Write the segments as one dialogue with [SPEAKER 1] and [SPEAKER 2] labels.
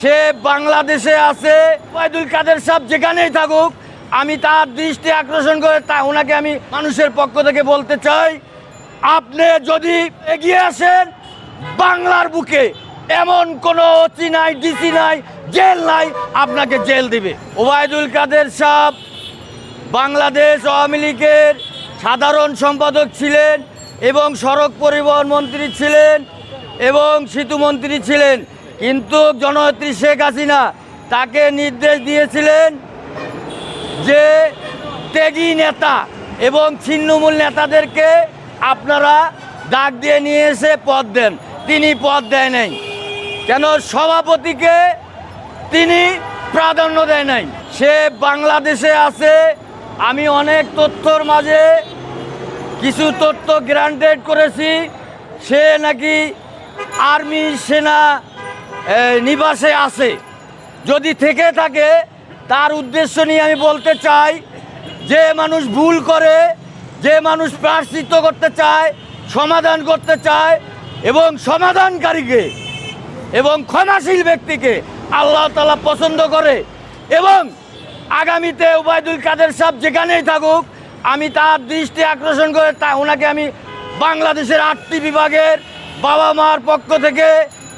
[SPEAKER 1] সে বাংলাদেশে আছে, ওবায়দুল কাদের সাহেব যেখানেই থাকুক, আমি তার দৃষ্টি আকর্ষণ করে তা ওনাকে আমি মানুষের পক্ষ থেকে বলতে চাই, আপনি যদি এগিয়ে আসেন, বাংলার বুকে এমন কোনো অচি নাই ডিসি নাই, জেল নাই, আপনাকে জেল দিবে। ওবায়দুল কাদের সাহেব বাংলাদেশ আওয়ামী লীগের সাধারণ সম্পাদক ছিলেন এবং সড়ক পরিবহন মন্ত্রী ছিলেন এবং সেতুমন্ত্রী ছিলেন। কিন্তু জননেত্রী শেখ হাসিনা তাকে নির্দেশ দিয়েছিলেন যে ত্যাগী নেতা এবং ছিন্নমূল নেতাদেরকে আপনারা ডাক দিয়ে নিয়ে এসে পদ দেন। তিনি পদ দেয় নাই। কেন? সভাপতিকে তিনি প্রাধান্য দেয় নাই। সে বাংলাদেশে আছে। আমি অনেক তথ্যর মাঝে কিছু তথ্য গ্রান্টেড করেছি। সে নাকি আর্মি সেনা নিবাসে আছে। যদি থেকে থাকে, তার উদ্দেশ্য নিয়ে আমি বলতে চাই, যে মানুষ ভুল করে, যে মানুষ প্রায়শ্চিত্ত করতে চায়, সমাধান করতে চায়, এবং সমাধানকারীকে এবং ক্ষমাশীল ব্যক্তিকে আল্লাহ তালা পছন্দ করে, এবং আগামীতে উবায়দুল কাদের সাহেব যেখানেই থাকুক, আমি তার দৃষ্টি আকর্ষণ করে তা ওনাকে আমি বাংলাদেশের আটটি বিভাগের বাবা মার পক্ষ থেকে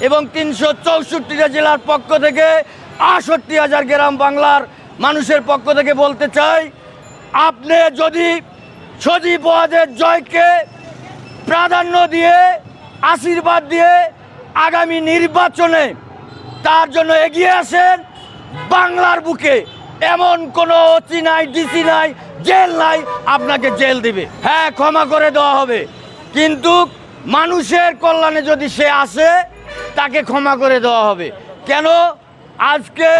[SPEAKER 1] এবং তিনশো চৌষট্টিটা জেলার পক্ষ থেকে আটষট্টি হাজার গ্রাম বাংলার মানুষের পক্ষ থেকে বলতে চাই, আপনি যদি সজীব ওয়াজের জয়কে প্রাধান্য দিয়ে, আশীর্বাদ দিয়ে আগামী নির্বাচনে তার জন্য এগিয়ে আসেন, বাংলার বুকে এমন কোনো অচি নাই, ডিসি নাই, জেল নাই, আপনাকে জেল দিবে। হ্যাঁ ক্ষমা করে দেওয়া হবে। কিন্তু মানুষের কল্যাণে যদি সে আসে তাকে ক্ষমা করে দেওয়া হবে। কেন? আজকে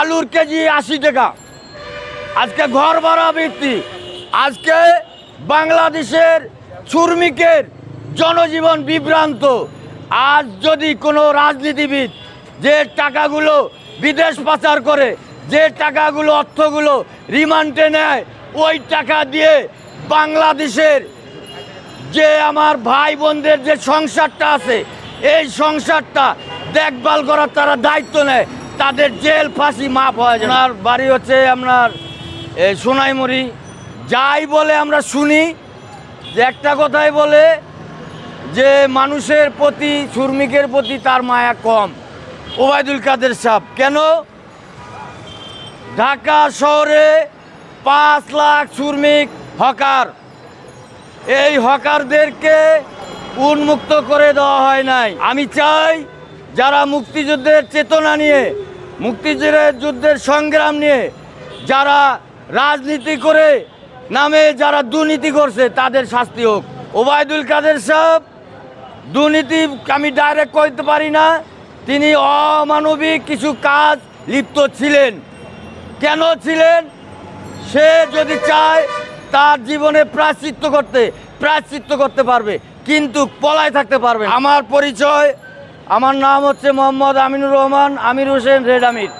[SPEAKER 1] আলুর কেজি আশি টাকা। আজকে ঘর ভাড়া বৃত্তি। আজকে বাংলাদেশের শ্রমিকের জনজীবন বিভ্রান্ত। আজ যদি কোনো রাজনীতিবিদ যে টাকাগুলো বিদেশ পাচার করে, যে টাকাগুলো, অর্থগুলো রিমান্ডে নেয়, ওই টাকা দিয়ে বাংলাদেশের যে আমার ভাই বোনদের যে সংসারটা আছে এই সংসারটা দেখভাল করার তারা দায়িত্ব নেয়। তাদের জেল, ফাঁসি মাফ হয় আপনার বাড়ি হচ্ছে আপনার এই সোনাইমুড়ি। যাই বলে আমরা শুনি, যে একটা কথাই বলে যে মানুষের প্রতি, শ্রমিকের প্রতি তার মায়া কম। ওবায়দুল কাদের সাহেব, কেন? ঢাকা শহরে পাঁচ লাখ শ্রমিক হকার। এই হকারদেরকে উন্মুক্ত করে দেওয়া হয় নাই। আমি চাই যারা মুক্তিযুদ্ধের চেতনা নিয়ে, মুক্তিযুদ্ধের যুদ্ধের সংগ্রাম নিয়ে, যারা রাজনীতি করে নামে যারা দুর্নীতি করছে, তাদের শাস্তি হোক। ওবায়দুল কাদের সাহেব, দুর্নীতি আমি ডাইরেক্ট করতে পারি না। তিনি অমানবিক কিছু কাজ লিপ্ত ছিলেন। কেন ছিলেন? সে যদি চায় তার জীবনে প্রায়শ্চিত্ত করতে প্রায়শ্চিত্ত করতে পারবে। কিন্তু পলায় থাকতে পারবে আমার পরিচয়, আমার নাম হচ্ছে মোহাম্মদ আমিনুর রহমান, আমির হোসেন, রেড আমির।